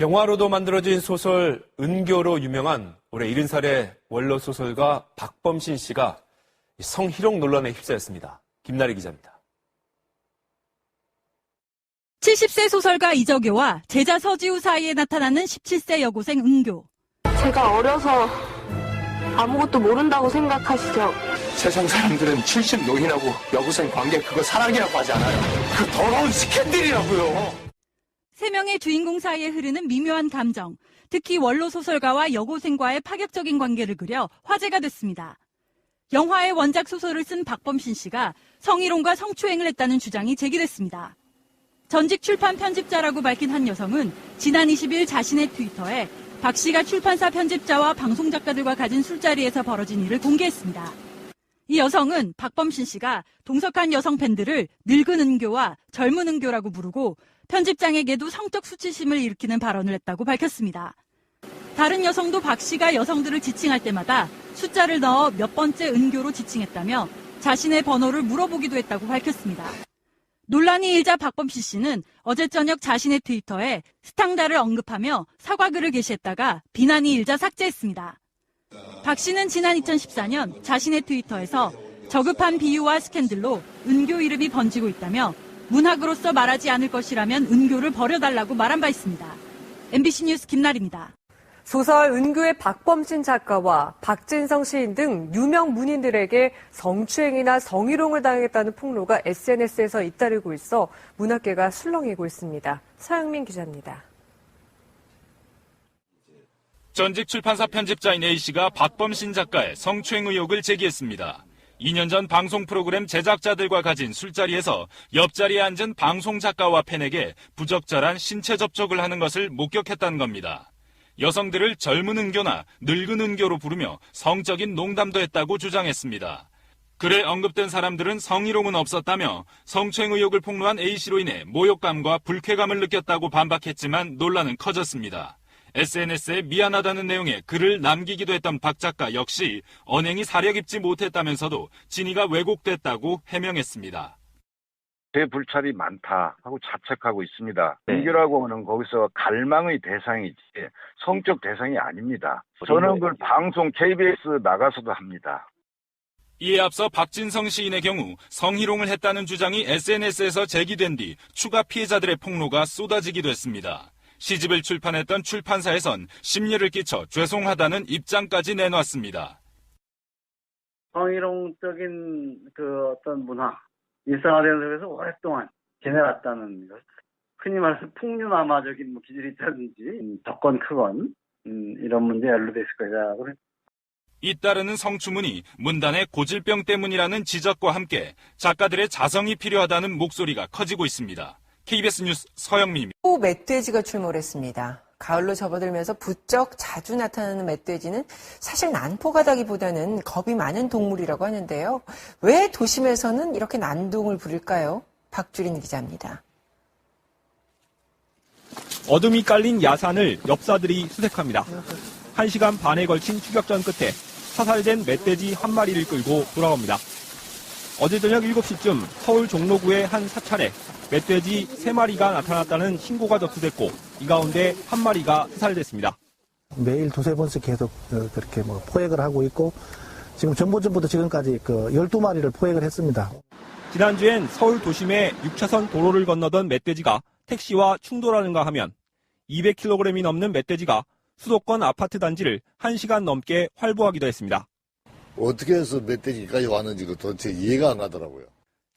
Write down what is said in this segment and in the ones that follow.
영화로도 만들어진 소설 은교로 유명한 올해 70살의 원로 소설가 박범신 씨가 성희롱 논란에 휩싸였습니다. 김나래 기자입니다. 70세 소설가 이적효와 제자 서지우 사이에 나타나는 17세 여고생 은교. 제가 어려서 아무것도 모른다고 생각하시죠? 세상 사람들은 70 노인하고 여고생 관계 그거 사랑이라고 하지 않아요. 그 더러운 스캔들이라고요. 세 명의 주인공 사이에 흐르는 미묘한 감정, 특히 원로 소설가와 여고생과의 파격적인 관계를 그려 화제가 됐습니다. 영화의 원작 소설을 쓴 박범신 씨가 성희롱과 성추행을 했다는 주장이 제기됐습니다. 전직 출판 편집자라고 밝힌 한 여성은 지난 20일 자신의 트위터에 박 씨가 출판사 편집자와 방송 작가들과 가진 술자리에서 벌어진 일을 공개했습니다. 이 여성은 박범신 씨가 동석한 여성 팬들을 늙은 은교와 젊은 은교라고 부르고 편집장에게도 성적 수치심을 일으키는 발언을 했다고 밝혔습니다. 다른 여성도 박 씨가 여성들을 지칭할 때마다 숫자를 넣어 몇 번째 은교로 지칭했다며 자신의 번호를 물어보기도 했다고 밝혔습니다. 논란이 일자 박범신 씨는 어제 저녁 자신의 트위터에 스탕다를 언급하며 사과글을 게시했다가 비난이 일자 삭제했습니다. 박 씨는 지난 2014년 자신의 트위터에서 저급한 비유와 스캔들로 은교 이름이 번지고 있다며 문학으로서 말하지 않을 것이라면 은교를 버려달라고 말한 바 있습니다. MBC 뉴스 김나리입니다. 소설 은교의 박범신 작가와 박진성 시인 등 유명 문인들에게 성추행이나 성희롱을 당했다는 폭로가 SNS에서 잇따르고 있어 문학계가 술렁이고 있습니다. 서영민 기자입니다. 전직 출판사 편집자인 A씨가 박범신 작가의 성추행 의혹을 제기했습니다. 2년 전 방송 프로그램 제작자들과 가진 술자리에서 옆자리에 앉은 방송 작가와 팬에게 부적절한 신체 접촉을 하는 것을 목격했다는 겁니다. 여성들을 젊은 은교나 늙은 은교로 부르며 성적인 농담도 했다고 주장했습니다. 글에 언급된 사람들은 성희롱은 없었다며 성추행 의혹을 폭로한 A씨로 인해 모욕감과 불쾌감을 느꼈다고 반박했지만 논란은 커졌습니다. SNS에 미안하다는 내용의 글을 남기기도 했던 박 작가 역시 언행이 사려 깊지 못했다면서도 진위가 왜곡됐다고 해명했습니다. 제 불찰이 많다 하고 자책하고 있습니다. 네. 은교라고 하는 거기서 갈망의 대상이지 성적 대상이 아닙니다. 저는 그걸 방송 KBS 나가서도 합니다. 이에 앞서 박진성 시인의 경우 성희롱을 했다는 주장이 SNS에서 제기된 뒤 추가 피해자들의 폭로가 쏟아지기도 했습니다. 시집을 출판했던 출판사에선 심려를 끼쳐 죄송하다는 입장까지 내놨습니다. 성희롱적인 그 어떤 문화, 일상화되는 속에서 오랫동안 지내왔다는 것. 흔히 말해서 풍류남화적인 뭐 기질이 있다든지, 음, 적건 크건, 음, 이런 문제에 연루됐을 거라고 잇따르는 성추문이 문단의 고질병 때문이라는 지적과 함께 작가들의 자성이 필요하다는 목소리가 커지고 있습니다. KBS 뉴스 서영민입니다. 또 멧돼지가 출몰했습니다. 가을로 접어들면서 부쩍 자주 나타나는 멧돼지는 사실 난포가다기보다는 겁이 많은 동물이라고 하는데요. 왜 도심에서는 이렇게 난동을 부릴까요? 박주린 기자입니다. 어둠이 깔린 야산을 엽사들이 수색합니다. 1시간 반에 걸친 추격전 끝에 사살된 멧돼지 한 마리를 끌고 돌아옵니다. 어제 저녁 7시쯤 서울 종로구의 한 사찰에 멧돼지 3마리가 나타났다는 신고가 접수됐고 이 가운데 한 마리가 사살됐습니다. 매일 두세 번씩 계속 어, 그렇게 뭐 포획을 하고 있고 지금 전보전부터 지금까지 그 12마리를 포획을 했습니다. 지난주엔 서울 도심의 6차선 도로를 건너던 멧돼지가 택시와 충돌하는가 하면 200kg이 넘는 멧돼지가 수도권 아파트 단지를 1시간 넘게 활보하기도 했습니다. 어떻게 해서 멧돼지까지 왔는지도 도대체 이해가 안 가더라고요.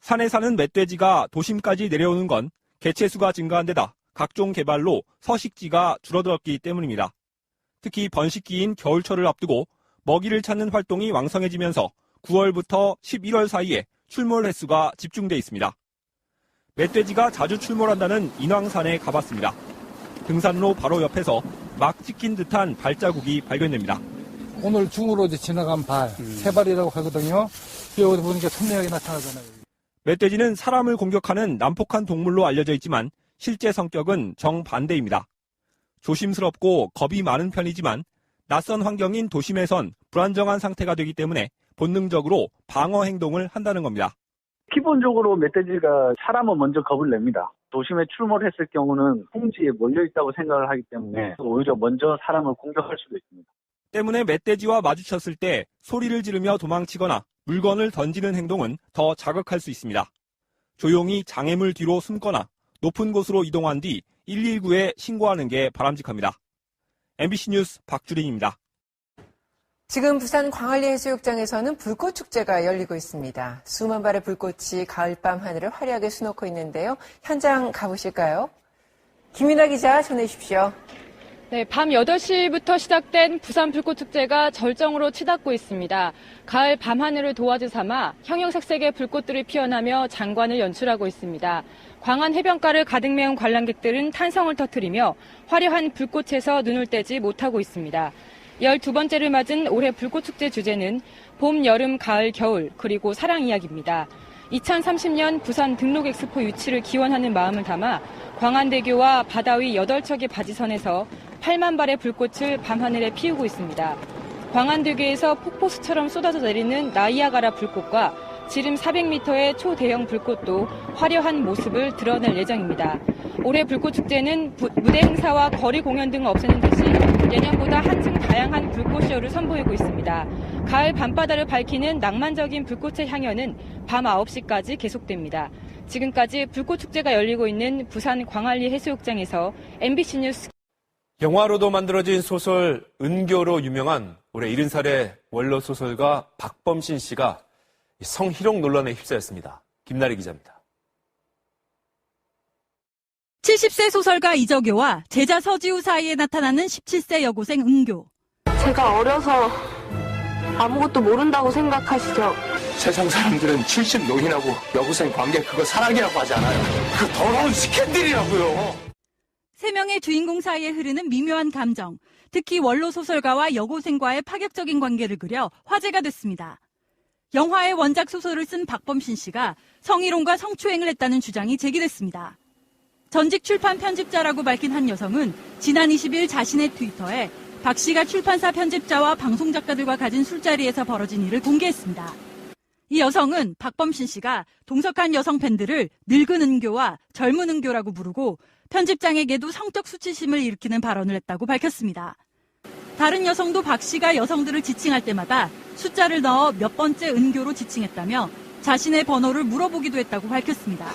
산에 사는 멧돼지가 도심까지 내려오는 건 개체수가 증가한 데다 각종 개발로 서식지가 줄어들었기 때문입니다. 특히 번식기인 겨울철을 앞두고 먹이를 찾는 활동이 왕성해지면서 9월부터 11월 사이에 출몰 횟수가 집중돼 있습니다. 멧돼지가 자주 출몰한다는 인왕산에 가봤습니다. 등산로 바로 옆에서 막 찍힌 듯한 발자국이 발견됩니다. 오늘 중으로 이제 지나간 발, 세 발이라고 하거든요. 여기 보니까 선명하게 나타나잖아요. 멧돼지는 사람을 공격하는 난폭한 동물로 알려져 있지만 실제 성격은 정반대입니다. 조심스럽고 겁이 많은 편이지만 낯선 환경인 도심에선 불안정한 상태가 되기 때문에 본능적으로 방어 행동을 한다는 겁니다. 기본적으로 멧돼지가 사람은 먼저 겁을 냅니다. 도심에 출몰했을 경우는 홍지에 몰려 있다고 생각을 하기 때문에 오히려 먼저 사람을 공격할 수도 있습니다. 때문에 멧돼지와 마주쳤을 때 소리를 지르며 도망치거나 물건을 던지는 행동은 더 자극할 수 있습니다. 조용히 장애물 뒤로 숨거나 높은 곳으로 이동한 뒤 119에 신고하는 게 바람직합니다. MBC 뉴스 박주린입니다. 지금 부산 광안리 해수욕장에서는 불꽃 축제가 열리고 있습니다. 수만 발의 불꽃이 가을밤 하늘을 화려하게 수놓고 있는데요. 현장 가보실까요? 김윤아 기자 전해 주십시오. 네, 밤 8시부터 시작된 부산 불꽃축제가 절정으로 치닫고 있습니다. 가을 밤하늘을 도화지 삼아 형형색색의 불꽃들이 피어나며 장관을 연출하고 있습니다. 광안 해변가를 가득 메운 관람객들은 탄성을 터뜨리며 화려한 불꽃에서 눈을 떼지 못하고 있습니다. 12번째를 맞은 올해 불꽃축제 주제는 봄, 여름, 가을, 겨울, 그리고 사랑 이야기입니다. 2030년 부산 등록 엑스포 유치를 기원하는 마음을 담아 광안대교와 바다 위 8척의 바지선에서 8만 발의 불꽃을 밤하늘에 피우고 있습니다. 광안대교에서 폭포수처럼 쏟아져 내리는 나이아가라 불꽃과 지름 400m의 초대형 불꽃도 화려한 모습을 드러낼 예정입니다. 올해 불꽃축제는 부- 무대 행사와 거리 공연 등을 없애는 대신 예년보다 한층 다양한 불꽃쇼를 선보이고 있습니다. 가을 밤바다를 밝히는 낭만적인 불꽃의 향연은 밤 9시까지 계속됩니다. 지금까지 불꽃축제가 열리고 있는 부산 광안리 해수욕장에서 MBC 뉴스 영화로도 만들어진 소설 은교로 유명한 올해 70살의 원로 소설가 박범신 씨가 성희롱 논란에 휩싸였습니다. 김나리 기자입니다. 70세 소설가 이적효와 제자 서지우 사이에 나타나는 17세 여고생 은교. 제가 어려서 아무것도 모른다고 생각하시죠? 세상 사람들은 70 노인하고 여고생 관계 그거 사랑이라고 하지 않아요. 그 더러운 스캔들이라고요. 세 명의 주인공 사이에 흐르는 미묘한 감정, 특히 원로 소설가와 여고생과의 파격적인 관계를 그려 화제가 됐습니다. 영화의 원작 소설을 쓴 박범신 씨가 성희롱과 성추행을 했다는 주장이 제기됐습니다. 전직 출판 편집자라고 밝힌 한 여성은 지난 20일 자신의 트위터에 박 씨가 출판사 편집자와 방송 작가들과 가진 술자리에서 벌어진 일을 공개했습니다. 이 여성은 박범신 씨가 동석한 여성 팬들을 늙은 은교와 젊은 은교라고 부르고 편집장에게도 성적 수치심을 일으키는 발언을 했다고 밝혔습니다. 다른 여성도 박 씨가 여성들을 지칭할 때마다 숫자를 넣어 몇 번째 은교로 지칭했다며 자신의 번호를 물어보기도 했다고 밝혔습니다.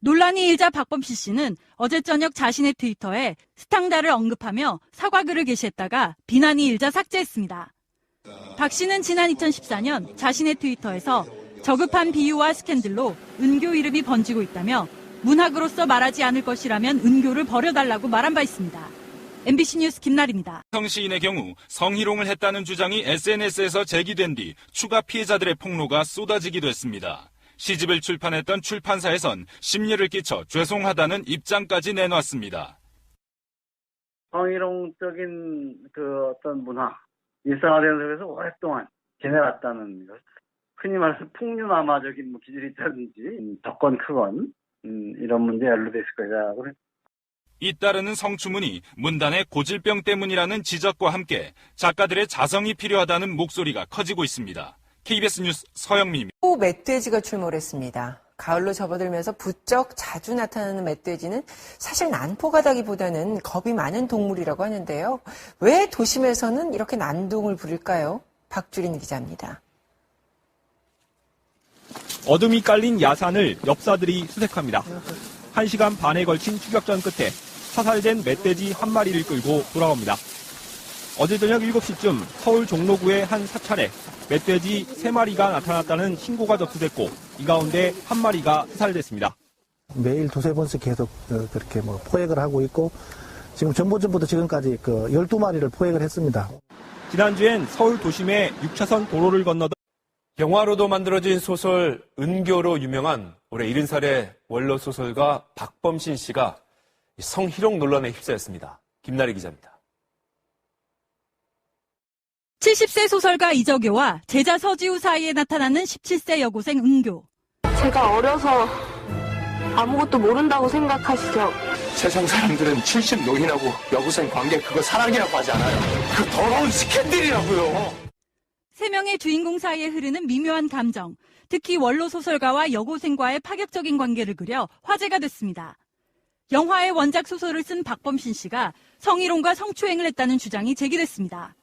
논란이 일자 박범신 씨는 어제 저녁 자신의 트위터에 스탕다를 언급하며 사과글을 게시했다가 비난이 일자 삭제했습니다. 박 씨는 지난 2014년 자신의 트위터에서 저급한 비유와 스캔들로 은교 이름이 번지고 있다며 문학으로서 말하지 않을 것이라면 은교를 버려달라고 말한 바 있습니다. MBC 뉴스 김나리입니다. 성 시인의 경우 성희롱을 했다는 주장이 SNS에서 제기된 뒤 추가 피해자들의 폭로가 쏟아지기도 했습니다. 시집을 출판했던 출판사에선 심려를 끼쳐 죄송하다는 입장까지 내놨습니다. 성희롱적인 그 어떤 문화, 일상화되는 속에서 오랫동안 지내왔다는 것. 흔히 말해서 풍류남화적인 뭐 기질이 있다든지, 음, 적건 크건, 음, 이런 문제에 연루됐을 거다. 그래- 잇따르는 성추문이 문단의 고질병 때문이라는 지적과 함께 작가들의 자성이 필요하다는 목소리가 커지고 있습니다. KBS 뉴스 서영민입니다. 또 멧돼지가 출몰했습니다. 가을로 접어들면서 부쩍 자주 나타나는 멧돼지는 사실 난포가다기보다는 겁이 많은 동물이라고 하는데요. 왜 도심에서는 이렇게 난동을 부릴까요? 박주린 기자입니다. 어둠이 깔린 야산을 엽사들이 수색합니다. 1시간 반에 걸친 추격전 끝에 사살된 멧돼지 한 마리를 끌고 돌아옵니다. 어제 저녁 7시쯤 서울 종로구의 한 사찰에 멧돼지 3마리가 나타났다는 신고가 접수됐고 이 가운데 한 마리가 사살됐습니다. 매일 두세 번씩 계속 어, 그렇게 뭐 포획을 하고 있고 지금 전보전부터 지금까지 그 12마리를 포획을 했습니다. 지난주엔 서울 도심의 6차선 도로를 건너던 영화로도 만들어진 소설 은교로 유명한 올해 70살의 원로 소설가 박범신 씨가 성희롱 논란에 휩싸였습니다. 김나리 기자입니다. 70세 소설가 이적효와 제자 서지우 사이에 나타나는 17세 여고생 은교. 제가 어려서 아무것도 모른다고 생각하시죠? 세상 사람들은 70 노인하고 여고생 관계 그거 사랑이라고 하지 않아요. 그 더러운 스캔들이라고요. 세 명의 주인공 사이에 흐르는 미묘한 감정, 특히 원로 소설가와 여고생과의 파격적인 관계를 그려 화제가 됐습니다. 영화의 원작 소설을 쓴 박범신 씨가 성희롱과 성추행을 했다는 주장이 제기됐습니다.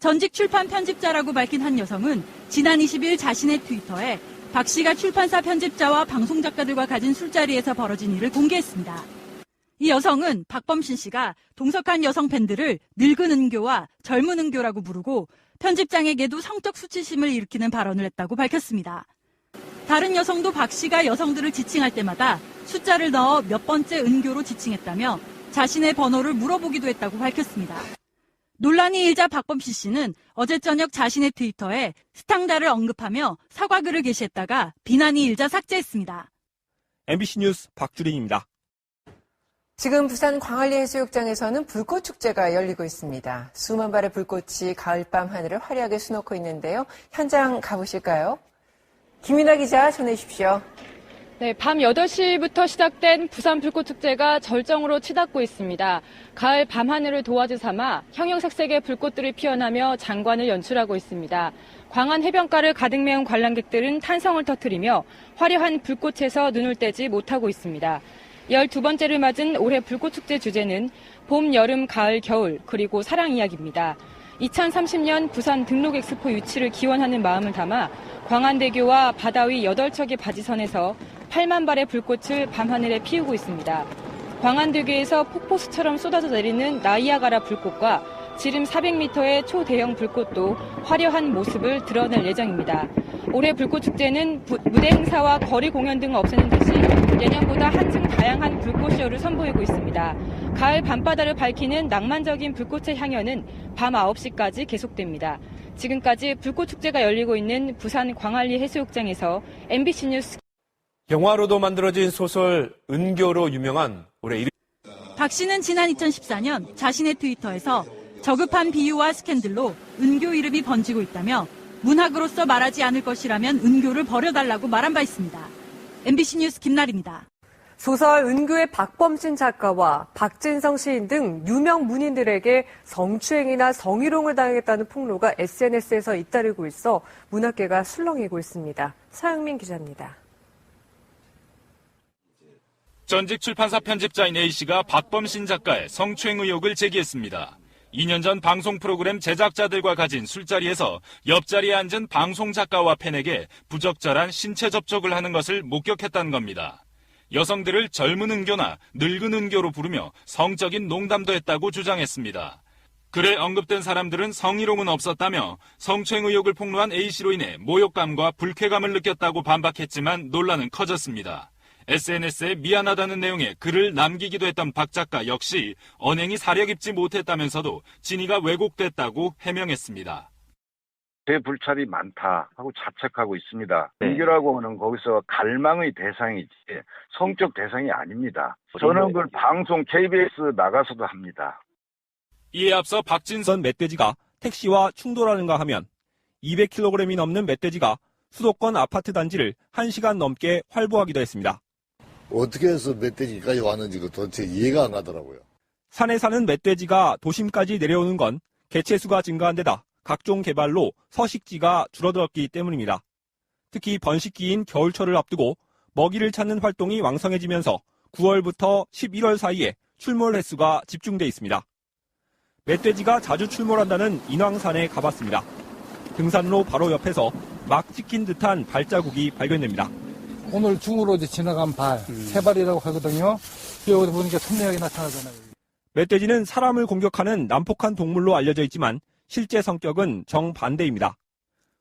전직 출판 편집자라고 밝힌 한 여성은 지난 20일 자신의 트위터에 박 씨가 출판사 편집자와 방송 작가들과 가진 술자리에서 벌어진 일을 공개했습니다. 이 여성은 박범신 씨가 동석한 여성 팬들을 늙은 은교와 젊은 은교라고 부르고 편집장에게도 성적 수치심을 일으키는 발언을 했다고 밝혔습니다. 다른 여성도 박 씨가 여성들을 지칭할 때마다 숫자를 넣어 몇 번째 은교로 지칭했다며 자신의 번호를 물어보기도 했다고 밝혔습니다. 논란이 일자 박범신 씨는 어제 저녁 자신의 트위터에 스탕다를 언급하며 사과글을 게시했다가 비난이 일자 삭제했습니다. MBC 뉴스 박주린입니다. 지금 부산 광안리 해수욕장에서는 불꽃 축제가 열리고 있습니다. 수만 발의 불꽃이 가을밤 하늘을 화려하게 수놓고 있는데요. 현장 가보실까요? 김윤아 기자 전해 주십시오. 네, 밤 8시부터 시작된 부산 불꽃축제가 절정으로 치닫고 있습니다. 가을 밤하늘을 도화지 삼아 형형색색의 불꽃들이 피어나며 장관을 연출하고 있습니다. 광안 해변가를 가득 메운 관람객들은 탄성을 터뜨리며 화려한 불꽃에서 눈을 떼지 못하고 있습니다. 12번째를 맞은 올해 불꽃축제 주제는 봄, 여름, 가을, 겨울, 그리고 사랑 이야기입니다. 2030년 부산 등록 엑스포 유치를 기원하는 마음을 담아 광안대교와 바다 위 8척의 바지선에서 8만 발의 불꽃을 밤하늘에 피우고 있습니다. 광안대교에서 폭포수처럼 쏟아져 내리는 나이아가라 불꽃과 지름 400m의 초대형 불꽃도 화려한 모습을 드러낼 예정입니다. 올해 불꽃축제는 부- 무대 행사와 거리 공연 등을 없애는 대신 예년보다 한층 다양한 불꽃쇼를 선보이고 있습니다. 가을 밤바다를 밝히는 낭만적인 불꽃의 향연은 밤 9시까지 계속됩니다. 지금까지 불꽃축제가 열리고 있는 부산 광안리 해수욕장에서 MBC 뉴스 영화로도 만들어진 소설 은교로 유명한 올해 이른 박 씨는 지난 2014년 자신의 트위터에서 저급한 비유와 스캔들로 은교 이름이 번지고 있다며 문학으로서 말하지 않을 것이라면 은교를 버려달라고 말한 바 있습니다. MBC 뉴스 김나리입니다. 소설 은교의 박범신 작가와 박진성 시인 등 유명 문인들에게 성추행이나 성희롱을 당했다는 폭로가 SNS에서 잇따르고 있어 문학계가 술렁이고 있습니다. 서영민 기자입니다. 전직 출판사 편집자인 A씨가 박범신 작가의 성추행 의혹을 제기했습니다. 2년 전 방송 프로그램 제작자들과 가진 술자리에서 옆자리에 앉은 방송 작가와 팬에게 부적절한 신체 접촉을 하는 것을 목격했다는 겁니다. 여성들을 젊은 은교나 늙은 은교로 부르며 성적인 농담도 했다고 주장했습니다. 글에 언급된 사람들은 성희롱은 없었다며 성추행 의혹을 폭로한 A씨로 인해 모욕감과 불쾌감을 느꼈다고 반박했지만 논란은 커졌습니다. SNS에 미안하다는 내용의 글을 남기기도 했던 박 작가 역시 언행이 사려 깊지 못했다면서도 진위가 왜곡됐다고 해명했습니다. 제 불찰이 많다 하고 자책하고 있습니다. 네. 은교라고 하는 거기서 갈망의 대상이지 성적 대상이 아닙니다. 저는 그걸 방송 KBS 나가서도 합니다. 이에 앞서 박진선 선 멧돼지가 택시와 충돌하는가 하면 200kg이 넘는 멧돼지가 수도권 아파트 단지를 1시간 넘게 활보하기도 했습니다. 어떻게 해서 멧돼지까지 왔는지도 도대체 이해가 안 가더라고요. 산에 사는 멧돼지가 도심까지 내려오는 건 개체수가 증가한 데다 각종 개발로 서식지가 줄어들었기 때문입니다. 특히 번식기인 겨울철을 앞두고 먹이를 찾는 활동이 왕성해지면서 9월부터 11월 사이에 출몰 횟수가 집중돼 있습니다. 멧돼지가 자주 출몰한다는 인왕산에 가봤습니다. 등산로 바로 옆에서 막 찍힌 듯한 발자국이 발견됩니다. 오늘 중으로 이제 지나간 발, 세 발이라고 하거든요. 여기 보니까 선명하게 나타나잖아요. 멧돼지는 사람을 공격하는 난폭한 동물로 알려져 있지만 실제 성격은 정반대입니다.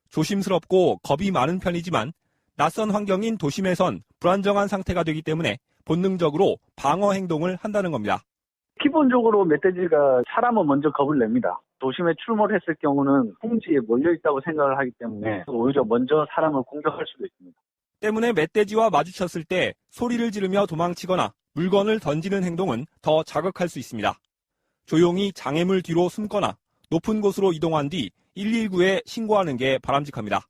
조심스럽고 겁이 많은 편이지만 낯선 환경인 도심에선 불안정한 상태가 되기 때문에 본능적으로 방어 행동을 한다는 겁니다. 기본적으로 멧돼지가 사람은 먼저 겁을 냅니다. 도심에 출몰했을 경우는 풍지에 몰려 있다고 생각을 하기 때문에 오히려 먼저 사람을 공격할 수도 있습니다. 때문에 멧돼지와 마주쳤을 때 소리를 지르며 도망치거나 물건을 던지는 행동은 더 자극할 수 있습니다. 조용히 장애물 뒤로 숨거나 높은 곳으로 이동한 뒤 119에 신고하는 게 바람직합니다.